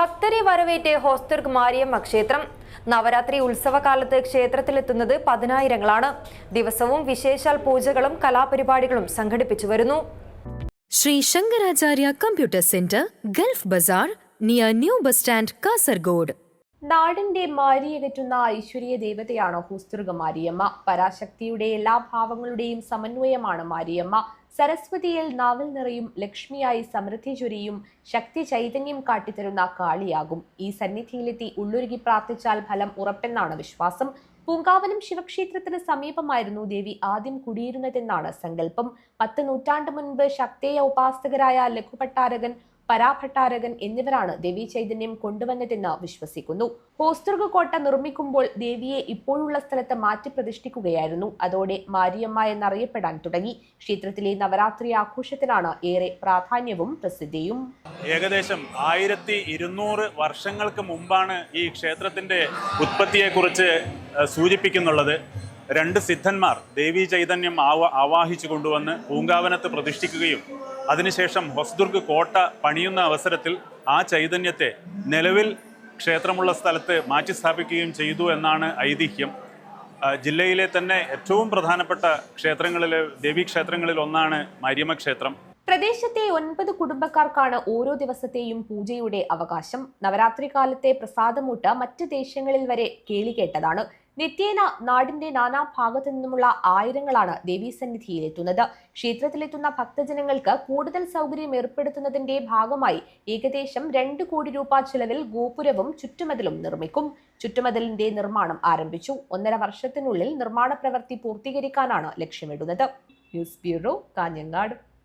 ഭക്തരെ വരവേറ്റ് ഹോസ്തുർഗ് മാരിയമ്മ ക്ഷേത്രം. നവരാത്രി ഉത്സവകാലത്ത് ക്ഷേത്രത്തിലെത്തുന്നത് പതിനായിരങ്ങളാണ്. ദിവസവും വിശേഷാൽ പൂജകളും കലാപരിപാടികളും സംഘടിപ്പിച്ചു വരുന്നു. Shri Shankaracharya computer centre Gulf bazaar near new bus stand Kasaragod. നാടിന്റെ മാരിയകറ്റുന്ന ഐശ്വര്യ ദേവതയാണ് ഹൂസ്തുർഗ മാരിയമ്മ പരാശക്തിയുടെ എല്ലാ ഭാവങ്ങളുടെയും സമന്വയമാണ് മാരിയമ്മ. സരസ്വതിയിൽ നാവൽ നിറയും ലക്ഷ്മിയായി സമൃദ്ധി ചൊരിയും ശക്തി ചൈതന്യം കാട്ടിത്തരുന്ന കാളിയാകും. ഈ സന്നിധിയിലെത്തി ഉള്ളൊരുകി പ്രാർത്ഥിച്ചാൽ ഫലം ഉറപ്പെന്നാണ് വിശ്വാസം. പൂങ്കാവനം ശിവക്ഷേത്രത്തിന് സമീപമായിരുന്നു ദേവി ആദ്യം കുടിയിരുന്നതെന്നാണ് സങ്കല്പം. പത്ത് നൂറ്റാണ്ട് മുൻപ് ശക്തേയ ഉപാസകരായ ലഘുഭട്ടാരകൻ പരാഭട്ടാരകൻ എന്നിവരാണ് ദേവീ ചൈതന്യം കൊണ്ടുവന്നതെന്ന് വിശ്വസിക്കുന്നു. ഹോസ്തുർഗ് കോട്ട നിർമ്മിക്കുമ്പോൾ ദേവിയെ ഇപ്പോഴുള്ള സ്ഥലത്ത് മാറ്റി പ്രതിഷ്ഠിക്കുകയായിരുന്നു. അതോടെ മാരിയമ്മ എന്നറിയപ്പെടാൻ തുടങ്ങി. ക്ഷേത്രത്തിലെ നവരാത്രി ആഘോഷത്തിനാണ് ഏറെ പ്രാധാന്യവും പ്രസിദ്ധിയും. ഏകദേശം ആയിരത്തി ഇരുന്നൂറ് വർഷങ്ങൾക്ക് മുമ്പാണ് ഈ ക്ഷേത്രത്തിന്റെ ഉത്പത്തിയെക്കുറിച്ച് കുറിച്ച് സൂചിപ്പിക്കുന്നുള്ളത്. രണ്ട് സിദ്ധന്മാർ ദേവീ ചൈതന്യം ആവ ആവാഹിച്ചു കൊണ്ടുവന്ന് പൂങ്കാവനത്ത് പ്രതിഷ്ഠിക്കുകയും അതിനുശേഷം ഹൊസ്ദുർഗ് കോട്ട പണിയുന്ന അവസരത്തിൽ ആ ചൈതന്യത്തെ നിലവിൽ ക്ഷേത്രമുള്ള സ്ഥലത്ത് മാറ്റി സ്ഥാപിക്കുകയും ചെയ്തു എന്നാണ് ഐതിഹ്യം. ജില്ലയിലെ തന്നെ ഏറ്റവും പ്രധാനപ്പെട്ട ക്ഷേത്രങ്ങളിൽ ദേവീക്ഷേത്രങ്ങളിൽ ഒന്നാണ് മാരിയമ്മ ക്ഷേത്രം. പ്രദേശത്തെ ഒൻപത് കുടുംബക്കാർക്കാണ് ഓരോ ദിവസത്തെയും പൂജയുടെ അവകാശം. നവരാത്രി കാലത്തെ പ്രസാദമൂട്ട് മറ്റ് ദേശങ്ങളിൽ വരെ കേളികേട്ടതാണ്. നിത്യേന നാടിന്റെ നാനാ ഭാഗത്തു നിന്നുമുള്ള ആയിരങ്ങളാണ് ദേവീസന്നിധിയിലെത്തുന്നത്. ക്ഷേത്രത്തിലെത്തുന്ന ഭക്തജനങ്ങൾക്ക് കൂടുതൽ സൗകര്യം ഏർപ്പെടുത്തുന്നതിന്റെ ഭാഗമായി ഏകദേശം രണ്ട് കോടി രൂപ ചിലവിൽ ഗോപുരവും ചുറ്റുമതിലും നിർമ്മിക്കും. ചുറ്റുമതിലിന്റെ നിർമ്മാണം ആരംഭിച്ചു. ഒന്നര വർഷത്തിനുള്ളിൽ നിർമ്മാണ പ്രവൃത്തി പൂർത്തീകരിക്കാനാണ് ലക്ഷ്യമിടുന്നത്. News bureau Kanhangad.